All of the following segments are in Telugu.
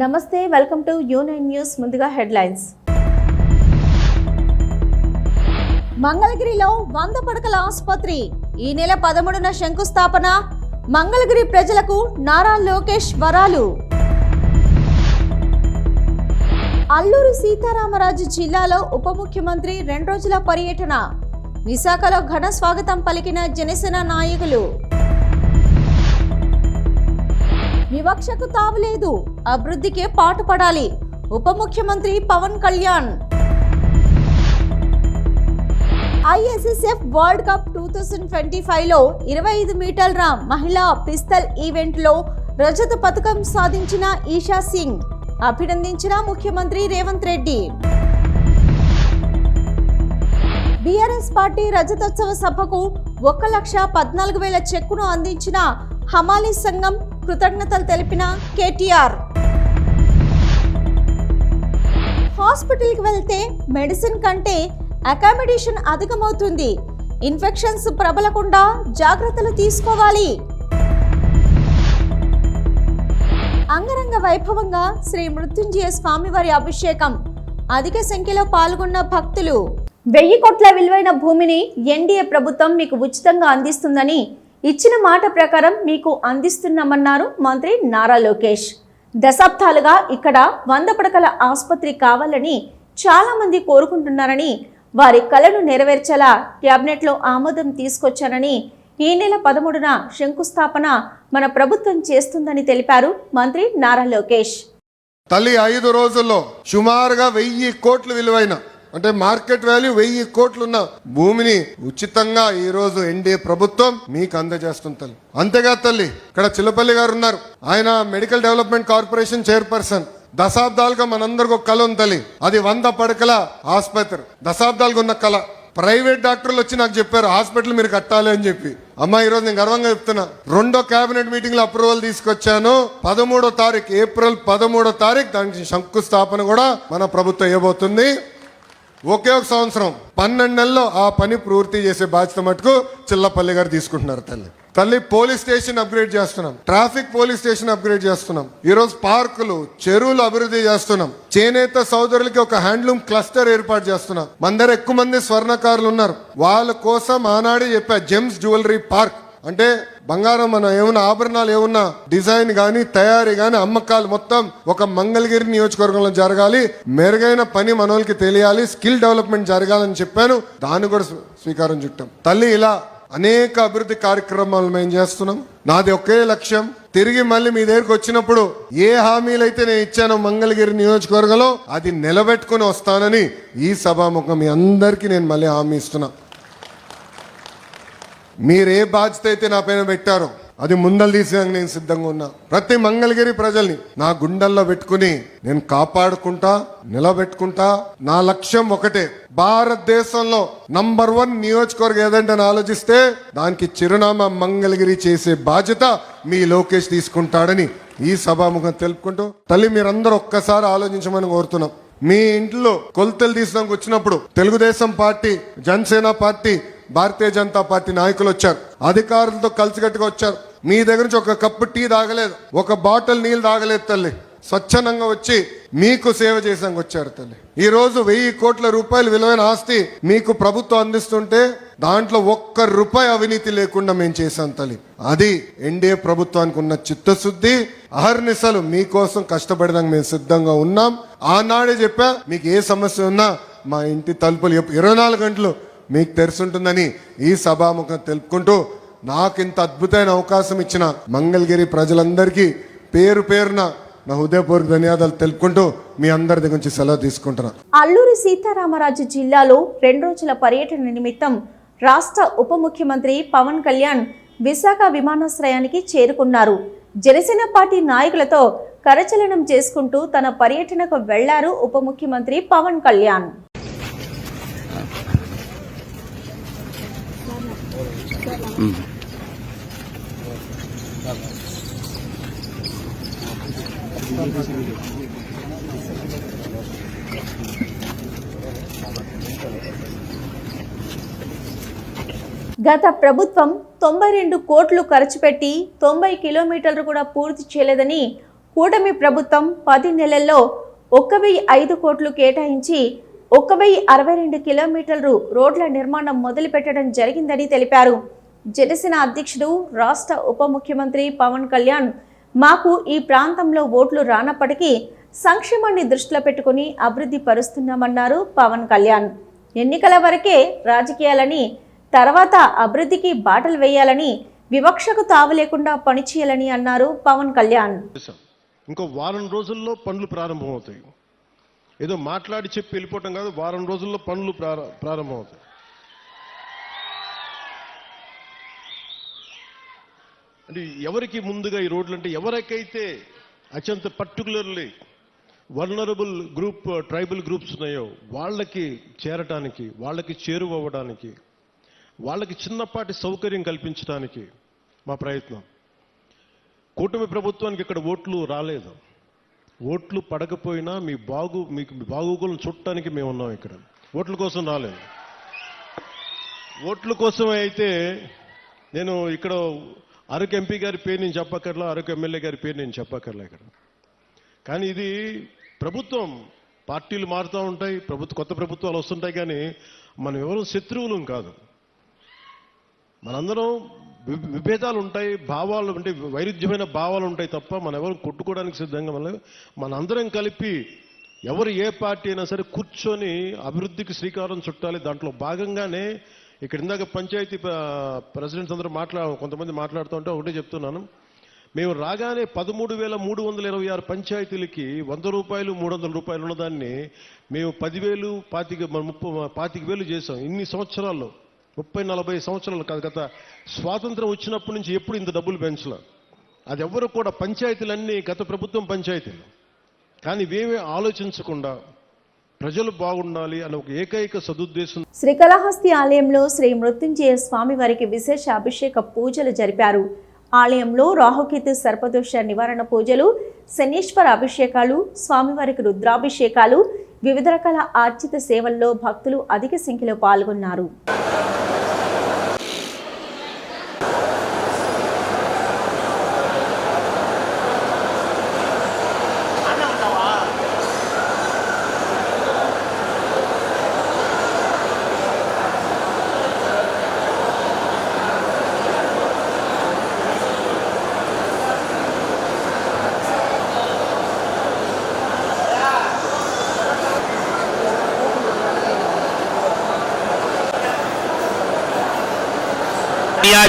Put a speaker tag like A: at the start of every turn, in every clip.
A: నమస్తే welcome to U nine news ముందుగా హెడ్లైన్స్. మంగళగిరిలో వంద పడకల ఆసుపత్రి. ఈ నెల పదమూడున శంకుస్థాపన మంగళగిరి ప్రజలకు నారా లోకేష్ వరాలు. అల్లూరు సీతారామరాజు జిల్లాలో ఉప ముఖ్యమంత్రి రెండు రోజుల పర్యటన. విశాఖలో ఘన స్వాగతం పలికిన జనసేన నాయకులు. వివక్షకు తావులేదు. అభివృద్ధికే పాటుపడాలి. ఉప ముఖ్యమంత్రి Pawan Kalyan. ISSF World Cup two thousand twenty ఫైవ్లో ఇరవై ఐదు మీటర్ల మహిళా పిస్తల్ ఈవెంట్లో రజత పథకం సాధించిన ఈషా సింగ్. అభినందించిన ముఖ్యమంత్రి రేవంత్ రెడ్డి. బీఆర్ఎస్ పార్టీ రజతోత్సవ సభకు ఒక లక్ష పద్నాలుగు వేల చెక్కును అందించిన హమాలీ సంఘం కృతజ్ఞతలు తెలిపిన కేటీఆర్. హాస్పిటల్కి వెళ్తే మెడిసిన్ కంటే అకామిడేషన్ అధికమవుతుంది. ఇన్ఫెక్షన్స్ ప్రబలకుండా జాగ్రత్తలు తీసుకోవాలి. అంగరంగ వైభవంగా శ్రీ మృత్యుంజయ స్వామివారి అభిషేకం. అధిక సంఖ్యలో పాల్గొన్న భక్తులు. వెయ్యి కోట్ల విలువైన భూమిని ఎన్డీఏ ప్రభుత్వం మీకు ఉచితంగా అందిస్తుందని ఇచ్చిన మాట ప్రకారం మీకు అందిస్తున్నామన్నారు మంత్రి నారా లోకేష్. దశాబ్దాలుగా ఇక్కడ వంద పడకల ఆసుపత్రి కావాలని చాలామంది కోరుకుంటున్నారని వారి కలను నెరవేర్చేలా క్యాబినెట్లో ఆమోదం తీసుకొచ్చారని ఈ నెల పదమూడున శంకుస్థాపన మన ప్రభుత్వం చేస్తుందని తెలిపారు మంత్రి నారా లోకేష్.
B: తల్లి ఐదు రోజుల్లో సుమారుగా వెయ్యి కోట్లు విలువైన అంటే మార్కెట్ వాల్యూ వెయ్యి కోట్లున్న భూమిని ఉచితంగా ఈ రోజు ఎన్డీఏ ప్రభుత్వం మీకు అందజేస్తుంది తల్లి. అంతేగా తల్లి ఇక్కడ చిల్లపల్లి గారు ఉన్నారు. ఆయన మెడికల్ డెవలప్మెంట్ కార్పొరేషన్ చైర్పర్సన్. దశాబ్దాలుగా మనందరికి ఒక కళ ఉంది తల్లి. అది వంద పడకల ఆసుపత్రి. దశాబ్దాలుగా ఉన్న కళ. ప్రైవేట్ డాక్టర్లు వచ్చి నాకు చెప్పారు హాస్పిటల్ మీరు కట్టాలి అని చెప్పి. అమ్మా ఈరోజు నేను గర్వంగా చెప్తున్నా. రెండో కేబినెట్ మీటింగ్లో అప్రూవల్ తీసుకొచ్చాను. పదమూడో తారీఖు ఏప్రిల్ పదమూడో తారీఖు దానికి శంకుస్థాపన కూడా మన ప్రభుత్వం ఇవ్వబోతుంది. ఒకే ఒక సంవత్సరం పన్నెండు నెలల్లో ఆ పని పూర్తి చేసే బాధ్యత మటుకు చిల్లపల్లి గారు తీసుకుంటున్నారు తల్లి. తల్లి పోలీస్ స్టేషన్ అప్గ్రేడ్ చేస్తున్నాం. ట్రాఫిక్ పోలీస్ స్టేషన్ అప్గ్రేడ్ చేస్తున్నాం. ఈరోజు పార్కులు చెరువులు అభివృద్ధి చేస్తున్నాం. చేనేత సోదరులకి ఒక హ్యాండ్లూమ్ క్లస్టర్ ఏర్పాటు చేస్తున్నాం. మన దగ్గర ఎక్కువ మంది స్వర్ణకారులు ఉన్నారు. వాళ్ళ కోసం ఆనాడే చెప్పా జెమ్స్ జ్యువెలరీ పార్క్. అంటే బంగారం మన ఏమన్నా ఆభరణాలు ఏమన్నా డిజైన్ కానీ తయారీ కానీ అమ్మకాలు మొత్తం ఒక మంగళగిరి నియోజకవర్గంలో జరగాలి. మెరుగైన పని మనోళ్ళకి తెలియాలి. స్కిల్ డెవలప్మెంట్ జరగాలని చెప్పాను. దాన్ని కూడా స్వీకారం చుట్టాం. తల్లి ఇలా అనేక అభివృద్ధి కార్యక్రమాలు మేము చేస్తున్నాం. నాది ఒకే లక్ష్యం. తిరిగి మళ్ళీ మీ దగ్గరికి వచ్చినప్పుడు ఏ హామీలు అయితే నేను ఇచ్చానో మంగళగిరి నియోజకవర్గంలో అది నిలబెట్టుకుని వస్తానని ఈ సభాముఖం మీ అందరికీ నేను మళ్ళీ హామీ ఇస్తున్నా. మీరు ఏ బాధ్యత అయితే నా పైన పెట్టారో. అది ముందలు తీసేదానికి నేను సిద్ధంగా ఉన్నా. ప్రతి మంగళగిరి ప్రజల్ని నా గుండెల్లో పెట్టుకుని నేను కాపాడుకుంటా నిలబెట్టుకుంటా నా లక్ష్యం ఒకటే. భారతదేశంలో నంబర్ వన్ నియోజకవర్గం ఏదంటే అని ఆలోచిస్తే దానికి చిరునామా మంగళగిరి చేసే బాధ్యత మీ లోకేష్ తీసుకుంటాడని ఈ సభాముఖం తెలుపుకుంటూ తల్లి మీరందరూ ఒక్కసారి ఆలోచించమని కోరుతున్నాం. మీ ఇంట్లో కొలతలు తీసడానికి వచ్చినప్పుడు Telugu Desam party Janasena party Bharatiya Janata party నాయకులు వచ్చారు. అధికారులతో కలిసికట్టుగా వచ్చారు. మీ దగ్గర నుంచి ఒక కప్పు టీ తాగలేదు. ఒక బాటిల్ నీళ్ళు తాగలేదు తల్లి. స్వచ్ఛందంగా వచ్చి మీకు సేవ చేసాక వచ్చారు తల్లి. ఈ రోజు వెయ్యి కోట్ల రూపాయలు విలువైన ఆస్తి మీకు ప్రభుత్వం అందిస్తుంటే దాంట్లో ఒక్క రూపాయి అవినీతి లేకుండా మేము చేశాం తల్లి. అది ఎన్డీఏ ప్రభుత్వానికి ఉన్న చిత్తశుద్ధి అహర్నిశలు మీకోసం కష్టపడడానికి మేము సిద్ధంగా ఉన్నాం. ఆనాడే చెప్పా మీకు ఏ సమస్య ఉన్నా మా ఇంటి తలుపులు ఇరవై నాలుగు గంటలు మీకు తెరుసుంటుందని ఈ సభాముఖం తెలుపుకుంటూ నాకు ఇంత అద్భుతమైన అవకాశం ఇచ్చిన మంగళగిరి ప్రజలందరికీ పేరు పేరున నా హృదయపూర్వక ధన్యవాదాలు తెలుపుకుంటూ మీ అందరి దగ్గర నుంచి సెలవు తీసుకుంటున్నా.
A: అల్లూరి సీతారామరాజు జిల్లాలో రెండు రోజుల పర్యటన నిమిత్తం రాష్ట్ర ఉప ముఖ్యమంత్రి పవన్ కళ్యాణ్ విశాఖ విమానాశ్రయానికి చేరుకున్నారు. జనసేన పార్టీ నాయకులతో కరచలనం చేసుకుంటూ తన పర్యటనకు వెళ్ళారు ఉప ముఖ్యమంత్రి పవన్ కళ్యాణ్. గత ప్రభుత్వం తొంభై రెండు కోట్లు ఖర్చు పెట్టి తొంభై కిలోమీటర్లు కూడా పూర్తి చేయలేదని కూటమి ప్రభుత్వం పది నెలల్లో ఒక్క వెయ్యి ఐదు కోట్లు కేటాయించి ఒక్క వెయ్యి అరవై రెండు కిలోమీటర్లు రోడ్ల నిర్మాణం మొదలుపెట్టడం జరిగిందని తెలిపారు. జనసేన అధ్యక్షుడు రాష్ట్ర ఉప ముఖ్యమంత్రి పవన్ కళ్యాణ్ మాకు ఈ ప్రాంతంలో ఓట్లు రానప్పటికీ సంక్షేమాన్ని దృష్టిలో పెట్టుకుని అభివృద్ధి పరుస్తున్నామన్నారు పవన్ కళ్యాణ్. ఎన్నికల వరకే రాజకీయాలని తర్వాత అభివృద్ధికి బాటలు వేయాలని వివక్షకు తావు లేకుండా పనిచేయాలని అన్నారు పవన్ కళ్యాణ్.
C: ఇంకో వారం రోజుల్లో పనులు ప్రారంభమవుతాయి. ఏదో మాట్లాడి చెప్పి వెళ్ళిపోవటం కాదు వారం రోజుల్లో పనులు ప్రారంభమవుతాయి. అంటే ఎవరికి ముందుగా ఈ రోడ్లు అంటే ఎవరికైతే అత్యంత particularly vulnerable group tribal groups ఉన్నాయో వాళ్ళకి చేరటానికి వాళ్ళకి చేరువవ్వడానికి వాళ్ళకి చిన్నపాటి సౌకర్యం కల్పించడానికి మా ప్రయత్నం. కూటమి ప్రభుత్వానికి ఇక్కడ ఓట్లు రాలేదు. ఓట్లు పడకపోయినా మీ బాగు మీకు బాగోగులను చుట్టానికి మేము ఉన్నాం ఇక్కడ. ఓట్ల కోసం రాలేదు. ఓట్ల కోసం అయితే నేను ఇక్కడ అరకు ఎంపీ గారి పేరు నేను చెప్పక్కర్లా అరకు ఎమ్మెల్యే గారి పేరు నేను చెప్పక్కర్లా ఇక్కడ. కానీ ఇది ప్రభుత్వం పార్టీలు మారుతూ ఉంటాయి ప్రభుత్వ కొత్త ప్రభుత్వాలు వస్తుంటాయి కానీ మనం ఎవరు శత్రువులం కాదు. మనందరం విభేదాలు ఉంటాయి భావాలు అంటే వైరుధ్యమైన భావాలు ఉంటాయి తప్ప మనం ఎవరు కొట్టుకోవడానికి సిద్ధంగా మన మనందరం కలిపి ఎవరు ఏ పార్టీ అయినా సరే కూర్చొని అభివృద్ధికి శ్రీకారం చుట్టాలి. దాంట్లో భాగంగానే ఇక్కడ ఇందాక పంచాయతీ ప్రెసిడెంట్స్ అందరూ మాట్లా కొంతమంది మాట్లాడుతూ ఉంటే ఒకటే చెప్తున్నాను. మేము రాగానే పదమూడు వేల మూడు వందల ఇరవై ఆరు పంచాయతీలకి వంద రూపాయలు మూడు వందల రూపాయలు ఉన్నదాన్ని మేము పదివేలు పాతిక ముప్పై పాతిక వేలు చేసాం ఇన్ని సంవత్సరాల్లో. ముప్పై నలభై సంవత్సరాలు కాదు గత స్వాతంత్రం వచ్చినప్పటి నుంచి ఎప్పుడు ఇంత డబ్బులు పెంచలే. అది ఎవరు కూడా పంచాయతీలన్నీ గత ప్రభుత్వం పంచాయతీలు. కానీ ఇవేమీ ఆలోచించకుండా ప్రజలు బాగుండాలి అనే ఒక ఏకైక సదుద్దేశం.
A: శ్రీకాళహస్తి ఆలయంలో శ్రీ మృత్యుంజయ స్వామి వారికి విశేష అభిషేక పూజలు జరిపారు. ఆలయంలో రాహుకేతు సర్పదోష నివారణ పూజలు శనీశ్వర అభిషేకాలు స్వామివారికి రుద్రాభిషేకాలు వివిధ రకాల ఆర్జిత సేవల్లో భక్తులు అధిక సంఖ్యలో పాల్గొన్నారు.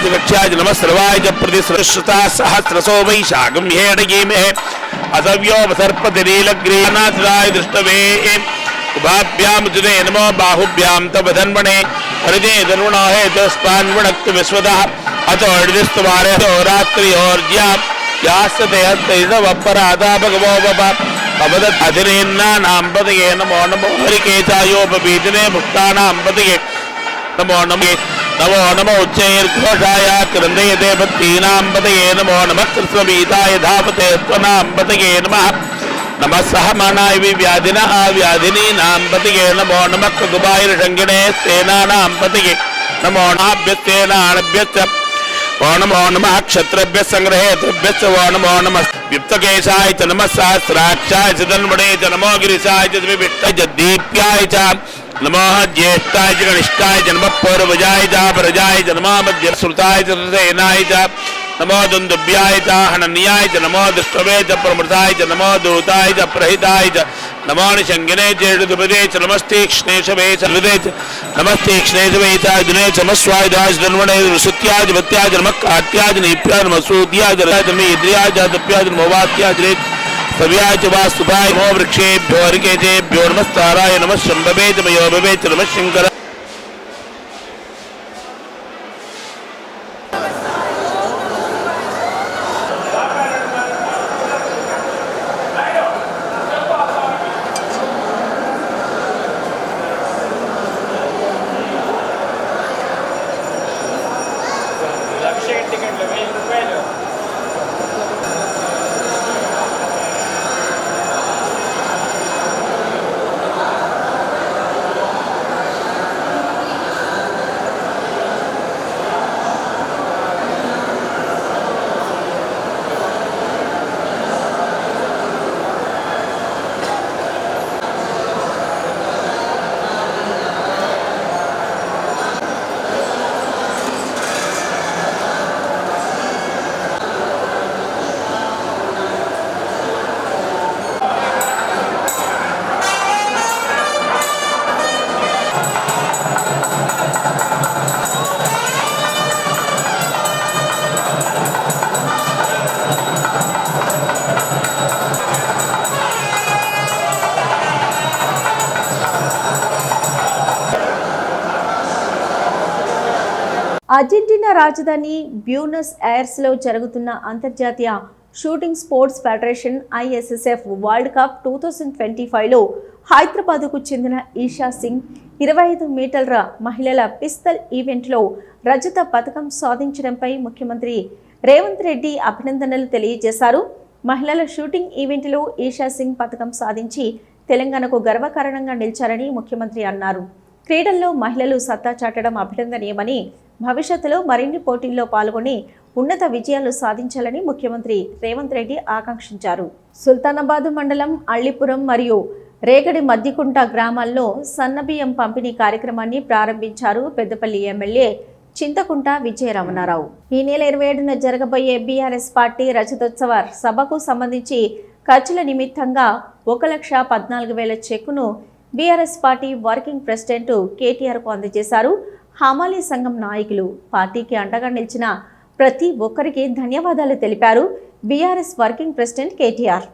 D: आदिवक्ष्याज नमः सर्वाय च प्रतिश्रश्रुता सहस्रसो वैशाखं हेडगीमहे असव्यो सर्पतिरीलग्रीनाथराय दृष्टवे। उभाभ्यां जुने नमो बाहुभ्यां तव धन्वणे। हृदे धनुणाहे तस्तान्वणक्तु विश्वदः। अतो हृदिस्तुवारे तो रात्रियोर्ज्यां यास्ते हस्तैरवपराधा भगवो वप। अवदत् अधिरेन्नानाम्पदये नमो नमो हरिकेचायोपबीजने भुक्तानाम्पदये नमो नमे నమో నమో ఉచ్చైర్ఘోషాయ క్రందయ దేవతీనాంబతయే నమో నమ కృష్ణవీతాయ ధాపతే త్వనాంబతయే నమ నమ సహమణాయ వ్యాధిన ఆ వ్యాధినీనాంబతయే నమో నమ కృగుబాయిర్షంగిణే సేనానాంబతయే నమో నాభ్యస్తేనాభ్యశ్చ ఓ నమో నమ క్షత్రభ్య సంగ్రహేతృభ్యశ్చ ఓ నమో నమ విప్తకేశాయ చ నమ సహస్రాక్షాయ చ తన్మణే చ నమో గిరిశాయ చ దీప్యాయ చ च विविष्टाय च दीप्याय च नमः ज्येष्ठाय च कनिष्ठाय च नमः पौर्वजाय च प्रजाय च नमः मध्यश्रुताय च रसेनाय च नमो दुन्दुभ्याय च हनन्याय च नमो दृष्टवे च प्रमृताय च नमो दूताय च प्रहिताय च नमो निषङ्गिने च ऋतुपदे च नमस्तीक्ष्णेशवे च हृदे च नमस्तीक्ष्णेशवे च अग्ने च नमस्वाय च धन्वणे सुत्याज भत्याज नमः कात्याज नीप्याज नमः सूत्याज राज नमः इन्द्रियाज दप्याज नमो वात्याज रेत
E: സവ്യാജുവാസുഭായ മോ വൃക്ഷേഭ്യോർഗേജേഭ്യോർമസ്താരായണമ ശംഭവേദമയോപവേദമ
A: ശങ്കര రాజధాని బ్యూనస్ ఎయిర్స్లో జరుగుతున్న అంతర్జాతీయ shooting sports federation ISSF World Cup two thousand twenty ఫైవ్లో హైదరాబాద్కు చెందిన ఈషా సింగ్ ఇరవై ఐదు మీటర్ల మహిళల పిస్తల్ ఈవెంట్లో రజత పథకం సాధించడంపై ముఖ్యమంత్రి రేవంత్ రెడ్డి అభినందనలు తెలియజేశారు. మహిళల షూటింగ్ ఈవెంట్లో ఈషా సింగ్ పథకం సాధించి తెలంగాణకు గర్వకారణంగా నిలిచారని ముఖ్యమంత్రి అన్నారు. క్రీడల్లో మహిళలు సత్తా చాటడం అభినందనీయమని భవిష్యత్తులో మరిన్ని పోటీల్లో పాల్గొని ఉన్నత విజయాలు సాధించాలని ముఖ్యమంత్రి రేవంత్ రెడ్డి ఆకాంక్షించారు. సుల్తానాబాద్ మండలం అల్లిపురం మరియు రేగడి మద్దికుంట గ్రామాల్లో సన్నబియ్యం పంపిణీ కార్యక్రమాన్ని ప్రారంభించారు పెద్దపల్లి ఎమ్మెల్యే చింతకుంట విజయరమణారావు ఈ నెల ఇరవై ఏడున జరగబోయే బీఆర్ఎస్ పార్టీ రజతోత్సవ సభకు సంబంధించి ఖర్చుల నిమిత్తంగా ఒక లక్ష పద్నాలుగు వేల చెక్కును బీఆర్ఎస్ పార్టీ వర్కింగ్ ప్రెసిడెంట్ కేటీఆర్కు అందజేశారు. హమాలీ సంఘం నాయకులు పార్టీకి అండగా నిలిచిన ప్రతి ఒక్కరికి ధన్యవాదాలు తెలిపారు. BRS working president KTR.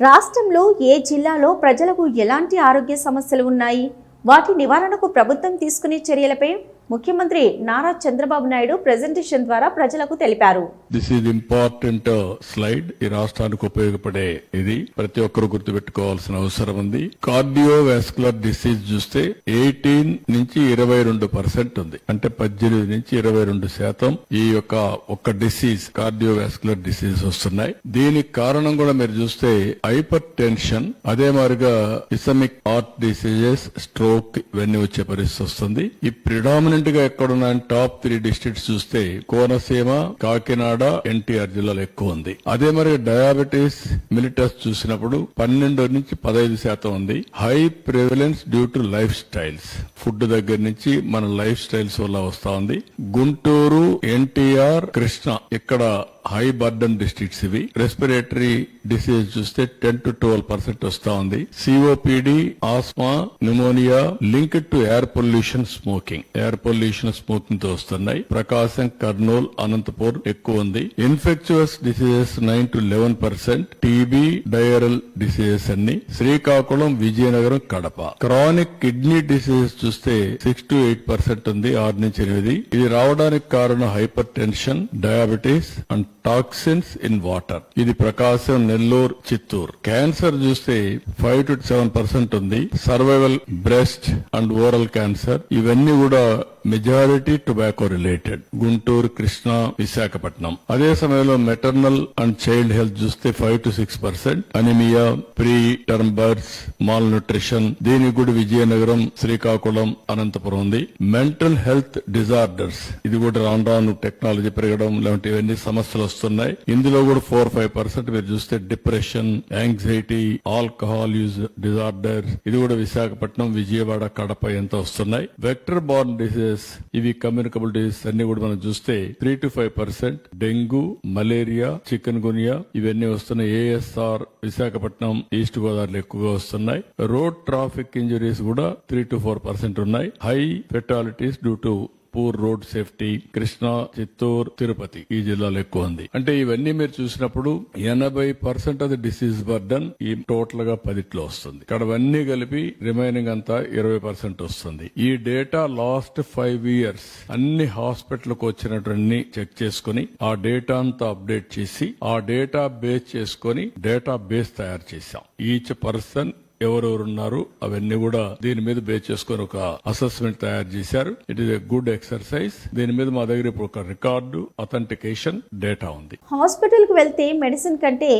A: రాష్ట్రంలో ఏ జిల్లాలో ప్రజలకు ఎలాంటి ఆరోగ్య సమస్యలు ఉన్నాయి? వాటి నివారణకు ప్రభుత్వం తీసుకునే చర్యలపై ముఖ్యమంత్రి నారా చంద్రబాబు నాయుడు ప్రెజెంటేషన్ ద్వారా ప్రజలకు తెలిపారు.
F: దిస్ ఈజ్ ఇంపార్టెంట్ స్లైడ్ ఈ రాష్ట్రానికి ఉపయోగపడే ఇది. ప్రతి ఒక్కరు గుర్తుపెట్టుకోవాల్సిన అవసరం ఉంది. కార్డియో వాస్కులర్ డిసీజ్ చూస్తే ఎయిటీన్ నుంచి ఇరవై రెండు పర్సెంట్ ఉంది. అంటే పద్దెనిమిది నుంచి ఇరవై రెండు శాతం ఈ యొక్క ఒక డిసీజ్ కార్డియో వాస్కులర్ డిసీజ్ వస్తున్నాయి. దీనికి కారణం కూడా మీరు చూస్తే హైపర్ టెన్షన్ అదే మాదిరిగా ఇసమిక్ హార్ట్ డిసీజెస్ స్ట్రోక్ ఇవన్నీ వచ్చే పరిస్థితి వస్తుంది. ఈ ప్రిడామినెంట్ గా ఎక్కడున్న టాప్ త్రీ డిస్ట్రిక్ట్స్ చూస్తే కోనసీమ కాకినాడ ఎన్టీఆర్ జిల్లాలో ఎక్కువ ఉంది. అదే మరి డయాబెటీస్ మిలిటస్ చూసినప్పుడు పన్నెండు నుంచి పదహైదు శాతం ఉంది. High prevalence due to lifestyles food దగ్గర నుంచి మన లైఫ్ స్టైల్స్ వల్ల వస్తా ఉంది. గుంటూరు ఎన్టీఆర్ కృష్ణ ఇక్కడ హై బర్డన్ డిస్ట్రిక్ట్స్ ఇవి. రెస్పిరేటరీ డిసీజ్ చూస్తే టెన్ టు ట్వెల్వ్ పర్సెంట్ వస్తా ఉంది. COPD asthma pneumonia link to air pollution smoking air pollution స్మోకింగ్తో వస్తున్నాయి. ప్రకాశం కర్నూల్ అనంతపూర్ ఎక్కువ ఉంది. Infectious diseases nine to eleven percent TB diarrhoeal diseases అన్ని. Srikakulam Vizianagaram Kadapa. Chronic kidney diseases చూస్తే సిక్స్ టు ఎయిట్ పర్సెంట్ ఉంది. ఆరు నుంచి ఎనిమిది. ఇది రావడానికి కారణం hypertension diabetes and toxins in water ఇది ప్రకాశం నెల్లూరు చిత్తూరు. క్యాన్సర్ చూస్తే ఫైవ్ టు సెవెన్ పర్సెంట్ ఉంది. Survival breast and oral cancer ఇవన్నీ కూడా majority tobacco related Guntur Krishna Visakhapatnam అదే సమయంలో మెటర్నల్ అండ్ చైల్డ్ హెల్త్ చూస్తే five to six percent anaemia preterm births malnutrition దీనికి కూడా విజయనగరం శ్రీకాకుళం అనంతపురం ఉంది. మెంటల్ హెల్త్ డిజార్డర్స్ ఇది కూడా రాను రాను టెక్నాలజీ పెరగడం లాంటి ఇవన్నీ సమస్యలు వస్తున్నాయి. ఇందులో కూడా ఫోర్ ఫైవ్ పర్సెంట్ మీరు చూస్తే depression anxiety alcohol use disorder ఇది కూడా విశాఖపట్నం విజయవాడ కడప ఎంత వస్తున్నాయి. వెక్టర్ బార్న్ డిసీజెస్ ఇవి కమ్యూనికబుల్ డిసీజ్ అన్ని కూడా మనం చూస్తే three to five percent dengue malaria chikungunya ఇవన్నీ వస్తున్నాయి. ఏఎస్ఆర్ విశాఖపట్నం ఈస్ట్ గోదావరిలో ఎక్కువగా వస్తున్నాయి. రోడ్ ట్రాఫిక్ ఇంజరీస్ కూడా త్రీ టు ఫోర్ పర్సెంట్ ఉన్నాయి. High fatalities due to poor road safety Krishna Chittoor Tirupati ఈ జిల్లాలో ఎక్కువ ఉంది. అంటే ఇవన్నీ మీరు చూసినప్పుడు ఎనభై పర్సెంట్ అది డిసీజ్ బర్డన్ ఈ టోటల్గా పదిట్లో వస్తుంది. ఇక్కడ అవన్నీ కలిపి రిమైనింగ్ అంతా ఇరవై పర్సెంట్ వస్తుంది. ఈ డేటా లాస్ట్ ఫైవ్ ఇయర్స్ అన్ని హాస్పిటల్కి వచ్చినటువంటి చెక్ చేసుకుని ఆ డేటా అంతా అప్డేట్ చేసి ఆ డేటా బేస్ చేసుకుని డేటా బేస్ తయారు చేశాం. ఈచ్ పర్సన్ ఎవరెవరు ఉన్నారు అవన్నీ కూడా దీని మీద బేస్ చేసుకుని ఒక అసెస్మెంట్ తయారు చేశారు. It is a good exercise దీని మీద మా దగ్గర ఇప్పుడు ఒక రికార్డు అథెంటికేషన్ డేటా ఉంది.
A: హాస్పిటల్కు వెళ్తే మెడిసిన్ కంటే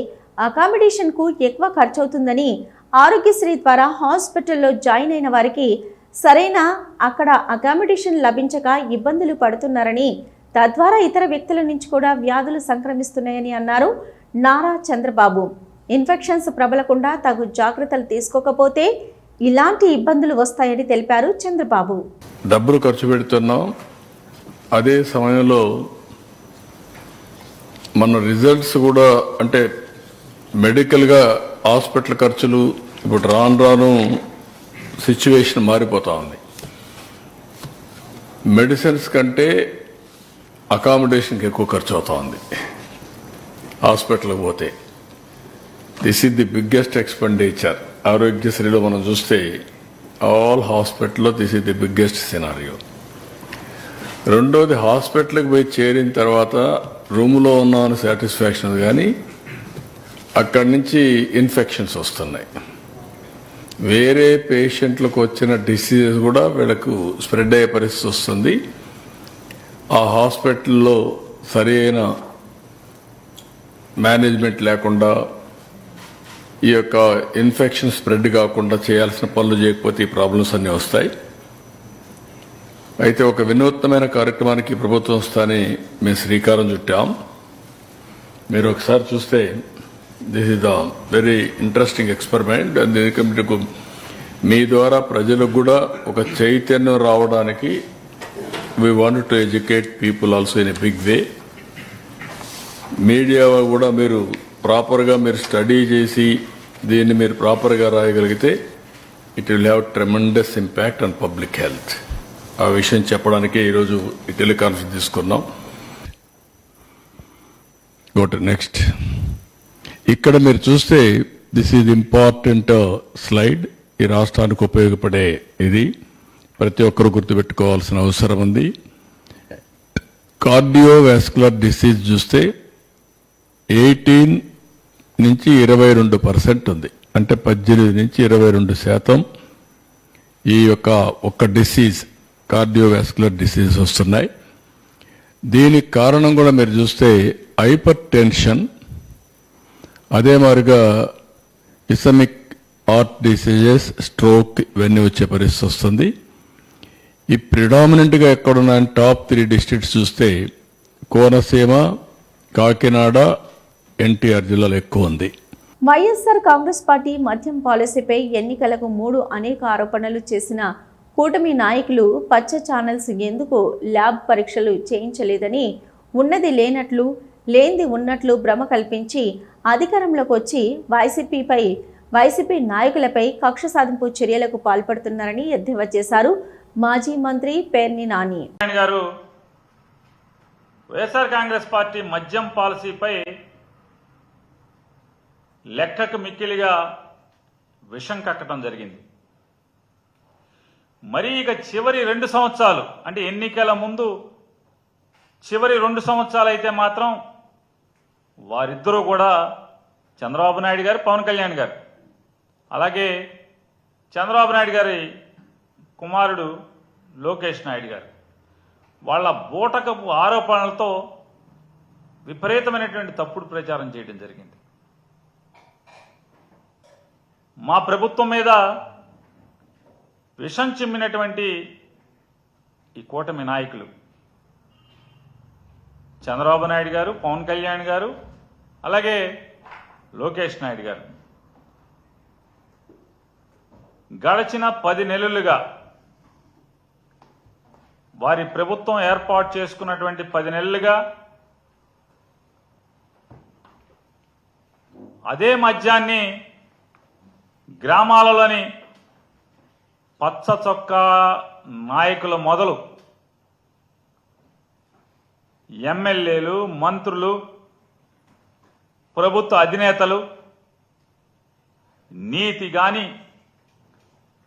A: అకామిడేషన్కు ఎక్కువ ఖర్చు అవుతుందని ఆరోగ్యశ్రీ ద్వారా హాస్పిటల్లో జాయిన్ అయిన వారికి సరైన అక్కడ అకామిడేషన్ లభించక ఇబ్బందులు పడుతున్నారని తద్వారా ఇతర వ్యక్తుల నుంచి కూడా వ్యాధులు సంక్రమిస్తున్నాయని అన్నారు నారా చంద్రబాబు. ఇన్ఫెక్షన్స్ ప్రబలకుండా తగు జాగ్రత్తలు తీసుకోకపోతే ఇలాంటి ఇబ్బందులు వస్తాయని తెలిపారు చంద్రబాబు.
F: డబ్బులు ఖర్చు పెడుతున్నాం. అదే సమయంలో మన రిజల్ట్స్ కూడా అంటే మెడికల్గా హాస్పిటల్ ఖర్చులు ఇప్పుడు రాను రాను సిచ్యువేషన్ మారిపోతా ఉంది. మెడిసిన్స్ కంటే అకామిడేషన్కి ఎక్కువ ఖర్చు అవుతా ఉంది. హాస్పిటల్కి పోతే. This is the biggest expenditure ఆరోగ్యశ్రీలో మనం చూస్తే ఆల్ హాస్పిటల్లో this is the biggest scenario రెండోది హాస్పిటల్కి పోయి చేరిన తర్వాత రూమ్లో ఉన్నామని సాటిస్ఫాక్షన్ కానీ అక్కడి నుంచి ఇన్ఫెక్షన్స్ వస్తున్నాయి. వేరే పేషెంట్లకు వచ్చిన డిసీజెస్ కూడా వీళ్ళకు స్ప్రెడ్ అయ్యే పరిస్థితి వస్తుంది. ఆ హాస్పిటల్లో సరైన మేనేజ్మెంట్ లేకుండా ఈ యొక్క ఇన్ఫెక్షన్ స్ప్రెడ్ కాకుండా చేయాల్సిన పనులు చేయకపోతే ఈ ప్రాబ్లమ్స్ అన్నీ వస్తాయి. అయితే ఒక వినూత్నమైన కార్యక్రమానికి ప్రభుత్వం వస్తాని మేము శ్రీకారం చుట్టాం. మీరు ఒకసారి చూస్తే this is the very interesting experiment ఎందుకంటే మీ ద్వారా ప్రజలకు కూడా ఒక చైతన్యం రావడానికి we want to educate people also in a big way media కూడా మీరు ప్రాపర్గా మీరు స్టడీ చేసి దీన్ని మీరు ప్రాపర్గా రాయగలిగితే it will have tremendous impact on public health. ఆ విషయం చెప్పడానికి ఈరోజు ఈ టెలికాన్ఫరెన్స్ తీసుకున్నాం. Got next. ఇక్కడ మీరు చూస్తే దిస్ ఈజ్ ఇంపార్టెంట్ స్లైడ్. ఈ రాష్ట్రానికి ఉపయోగపడే ఇది. ప్రతి ఒక్కరూ గుర్తుపెట్టుకోవాల్సిన అవసరం ఉంది. కార్డియోవాస్కులర్ డిసీజ్ చూస్తే ఎయిటీన్ నుంచి ఇరవై రెండు పర్సెంట్ ఉంది. అంటే పద్దెనిమిది నుంచి ఇరవై రెండు శాతం ఈ యొక్క ఒక డిసీజ్ కార్డియోవాస్కులర్ డిసీజ్ వస్తున్నాయి. దీనికి కారణం కూడా మీరు చూస్తే హైపర్ టెన్షన్ అదే మాదిరిగా ఇసమిక్ హార్ట్ డిసీజెస్ స్ట్రోక్ ఇవన్నీ వచ్చే పరిస్థితి వస్తుంది. ఈ ప్రిడామినెంట్గా ఎక్కడున్న టాప్ త్రీ డిస్ట్రిక్ట్స్ చూస్తే కోనసీమ కాకినాడ ఎన్టీఆర్ జిల్లాలో ఎక్కువ ఉంది.
A: వైఎస్ఆర్ కాంగ్రెస్ పార్టీ మద్యం పాలసీపై ఎన్నికలకు మూడు అనేక ఆరోపణలు చేసిన కూటమి నాయకులు పచ్చ ఛానల్స్ ఎందుకు ల్యాబ్ పరీక్షలు చేయించలేదని ఉన్నది లేనట్లు లేనిది ఉన్నట్లు భ్రమ కల్పించి అధికారంలోకి వచ్చి వైసీపీపై వైసీపీ నాయకులపై కక్ష సాధింపు చర్యలకు పాల్పడుతున్నారని ఎద్దేవా చేశారు మాజీ మంత్రి పేర్ని నాని.
E: గారు వైఎస్ఆర్ కాంగ్రెస్ పార్టీ మద్యం పాలసీపై లెక్కకు మిక్కిలిగా విషం కక్కటం జరిగింది. మరి ఇక చివరి రెండు సంవత్సరాలు అంటే ఎన్నికల ముందు చివరి రెండు సంవత్సరాలు అయితే మాత్రం వారిద్దరూ కూడా చంద్రబాబు నాయుడు గారు పవన్ కళ్యాణ్ గారు. అలాగే చంద్రబాబు నాయుడు గారి కుమారుడు లోకేష్ నాయుడు గారు. వాళ్ళ బూటకపు ఆరోపణలతో విపరీతమైనటువంటి తప్పుడు ప్రచారం చేయడం జరిగింది. మా ప్రభుత్వం మీద విషం చిమ్మినటువంటి ఈ కూటమి నాయకులు చంద్రబాబు నాయుడు గారు పవన్ కళ్యాణ్ గారు అలాగే లోకేష్ నాయుడు గారు. గడచిన పది నెలలుగా వారి ప్రభుత్వం ఏర్పాటు చేసుకున్నటువంటి పది నెలలుగా అదే మద్యాన్ని గ్రామాలలోని పచ్చ చొక్కా నాయకుల మొదలు ఎమ్మెల్యేలు మంత్రులు ప్రభుత్వ అధినేతలు నీతి గాని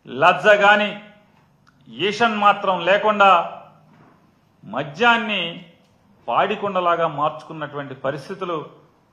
E: లజ్జ గాని ఈషన్ మాత్రం లేకుండా మద్యాన్ని పాడికొండలాగా మార్చుకున్నటువంటి పరిస్థితులు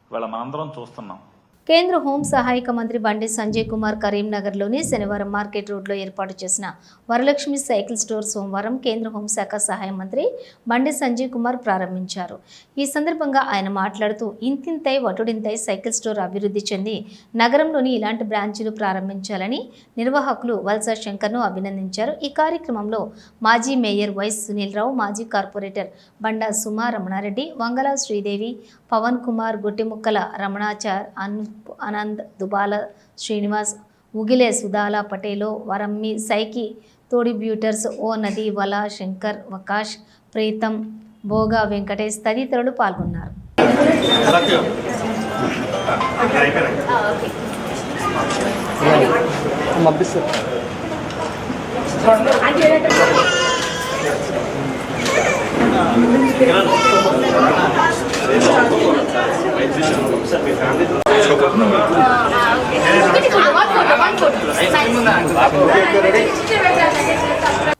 E: ఇవాళ మనందరం చూస్తున్నాం.
A: కేంద్ర హోం సహాయక మంత్రి బండి సంజయ్ కుమార్ కరీంనగర్లోని శనివారం మార్కెట్ రోడ్లో ఏర్పాటు చేసిన వరలక్ష్మి సైకిల్ స్టోర్ సోమవారం కేంద్ర హోంశాఖ సహాయ మంత్రి బండి సంజయ్ కుమార్ ప్రారంభించారు. ఈ సందర్భంగా ఆయన మాట్లాడుతూ ఇంతింతై వటుడింతై సైకిల్ స్టోర్ అభివృద్ధి చెంది నగరంలోని ఇలాంటి బ్రాంచీలు ప్రారంభించాలని నిర్వాహకులు వల్స శంకర్ను అభినందించారు. ఈ కార్యక్రమంలో మాజీ మేయర్ వైఎస్ సునీల్ రావు మాజీ కార్పొరేటర్ బండా సుమా రమణారెడ్డి వంగల శ్రీదేవి పవన్ కుమార్ గుట్టిముక్కల రమణాచార్ అన్
G: అనంద్ దుబాల శ్రీనివాస్ ఉగిలే సుధాల పటేలో వరమ్మి సైకి తోడిబ్యూటర్స్ ఓ నది వల శంకర్ వకాష్ ప్రీతం భోగా వెంకటేష్ తదితరులు పాల్గొన్నారు.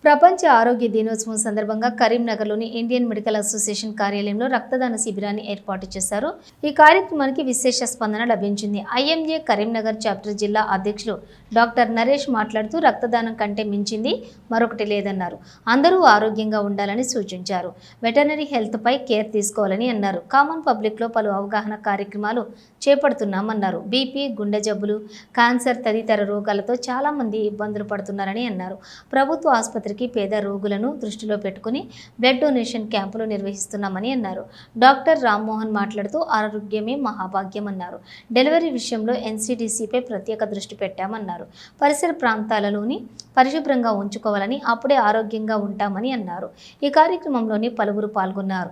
G: ప్రపంచ ఆరోగ్య దినోత్సవం సందర్భంగా కరీంనగర్లోని ఇండియన్ మెడికల్ అసోసియేషన్ కార్యాలయంలో రక్తదాన శిబిరాన్ని ఏర్పాటు చేశారు. ఈ కార్యక్రమానికి విశేష స్పందన లభించింది. ఐఎంఏ కరీంనగర్ చాప్టర్ జిల్లా అధ్యక్షులు డాక్టర్ నరేష్ మాట్లాడుతూ రక్తదానం కంటే మించింది మరొకటి లేదన్నారు. అందరూ ఆరోగ్యంగా ఉండాలని సూచించారు. వెటర్నరీ హెల్త్పై కేర్ తీసుకోవాలని అన్నారు. కామన్ పబ్లిక్లో పలు అవగాహన కార్యక్రమాలు చేపడుతున్నామన్నారు. బీపీ గుండె జబ్బులు క్యాన్సర్ తదితర రోగాలతో చాలామంది ఇబ్బందులు పడుతున్నారని అన్నారు. ప్రభుత్వ ఆసుపత్రికి పేద రోగులను దృష్టిలో పెట్టుకుని బ్లడ్ డొనేషన్ క్యాంపులు నిర్వహిస్తున్నామని అన్నారు. డాక్టర్ రామ్మోహన్ మాట్లాడుతూ ఆరోగ్యమే మహాభాగ్యం అన్నారు. డెలివరీ విషయంలో ఎన్సీడీసీపై ప్రత్యేక దృష్టి పెట్టామన్నారు. పరిసర ప్రాంతాలలోని పరిశుభ్రంగా ఉంచుకోవాలని అప్పుడే ఆరోగ్యంగా ఉంటామని అన్నారు. ఈ కార్యక్రమంలోని పలువురు పాల్గొన్నారు.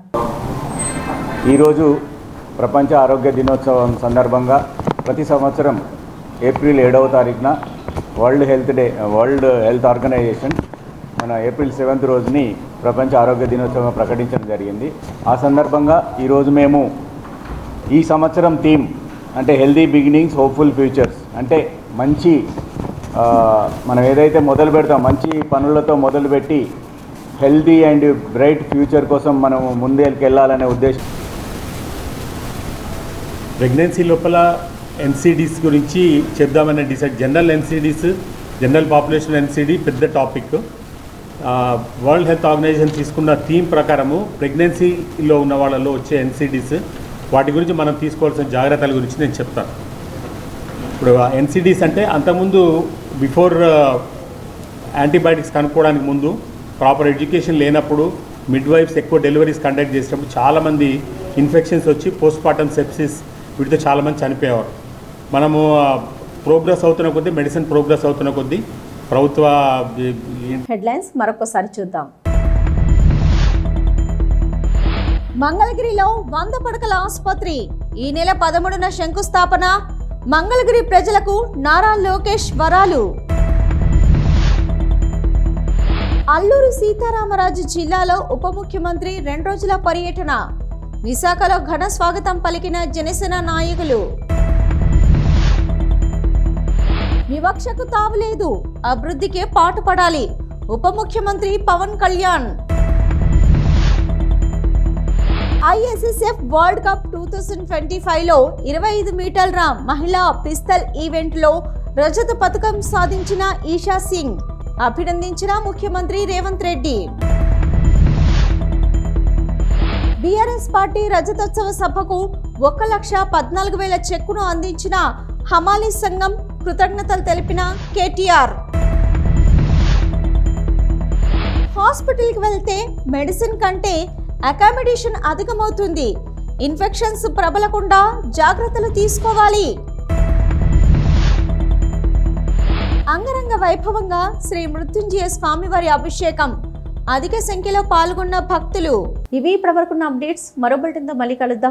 H: ఈరోజు ప్రపంచ ఆరోగ్య దినోత్సవం సందర్భంగా ప్రతి సంవత్సరం ఏప్రిల్ ఏడవ తారీఖున World Health Day World Health Organization మన ఏప్రిల్ సెవెంత్ రోజుని ప్రపంచ ఆరోగ్య దినోత్సవం ప్రకటించడం జరిగింది. ఆ సందర్భంగా ఈరోజు మేము ఈ సంవత్సరం థీమ్ అంటే హెల్దీ బిగినింగ్స్ హోప్ఫుల్ ఫ్యూచర్స్ అంటే మంచి మనం ఏదైతే మొదలు పెడతాం మంచి పనులతో మొదలుపెట్టి హెల్దీ అండ్ బ్రైట్ ఫ్యూచర్ కోసం మనం ముందేకి వెళ్ళాలనే ఉద్దేశం.
I: ప్రెగ్నెన్సీ లోపల ఎన్సీడీస్ గురించి చెప్దామనే decide general NCDs general population NCD పెద్ద టాపిక్. వరల్డ్ హెల్త్ ఆర్గనైజేషన్ తీసుకున్న థీమ్ ప్రకారము ప్రెగ్నెన్సీలో ఉన్న వాళ్ళలో వచ్చే ఎన్సీడీస్ వాటి గురించి మనం తీసుకోవాల్సిన జాగ్రత్తల గురించి నేను చెప్తాను. ఇప్పుడు ఎన్సీడీస్ అంటే అంతకుముందు బిఫోర్ యాంటీబయాటిక్స్ కనుక్కోవడానికి ముందు ప్రాపర్ ఎడ్యుకేషన్ లేనప్పుడు మిడ్ వైఫ్స్ ఎక్కువ డెలివరీస్ కండక్ట్ చేసినప్పుడు చాలామంది ఇన్ఫెక్షన్స్ వచ్చి పోస్ట్ పార్టమ్ సెప్సిస్ వీటితో చాలామంది చనిపోయేవారు. మనము ప్రోగ్రెస్ అవుతున్న కొద్దీ మెడిసిన్ ప్రోగ్రెస్ అవుతున్న కొద్దీ ప్రభుత్వ
A: హెడ్లైన్స్ మరొకసారి చూద్దాం. మంగళగిరిలో వంద పడకల ఆసుపత్రి. ఈ నెల పదమూడున శంకుస్థాపన. మంగళగిరి ప్రజలకు నారా లోకేష్ వరాలు. అల్లూరి సీతారామరాజు జిల్లాలో ఉప ముఖ్యమంత్రి రెండు రోజుల పర్యటన. విశాఖలో ఘన స్వాగతం పలికిన జనసేన నాయకులు. వివక్షకు తావులేదు అభివృద్ధికే పాటుపడాలి ఉప ముఖ్యమంత్రి Pawan Kalyan. ISSF World Cup two thousand twenty ఫైవ్లో ఇరవై ఐదు మీటర్ల మహిళా పిస్తల్ ఈవెంట్లో రజత పథకం సాధించిన ఈషా సింగ్. అభినందించిన ముఖ్యమంత్రి రేవంత్ రెడ్డి. బీఆర్ఎస్ పార్టీ రజతోత్సవ సభకు ఒక లక్ష పద్నాలుగు వేల చెక్కును అందించిన హమాలీ సంఘం కృతజ్ఞతలు తెలిపిన కేటీఆర్. హాస్పిటల్కి వెళ్తే మెడిసిన్ కంటే అకామిడేషన్ అధికమవుతుంది. ఇన్ఫెక్షన్స్ ప్రబలకుండా జాగ్రత్తలు తీసుకోవాలి. అంగరంగ వైభవంగా శ్రీ మృత్యుంజయ స్వామివారి అభిషేకం. అధిక సంఖ్యలో పాల్గొన్న భక్తులు. ఇవి ప్రవరకున్న అప్డేట్స్. మరో బులెటిన్తో మళ్ళీ కలుద్దాం.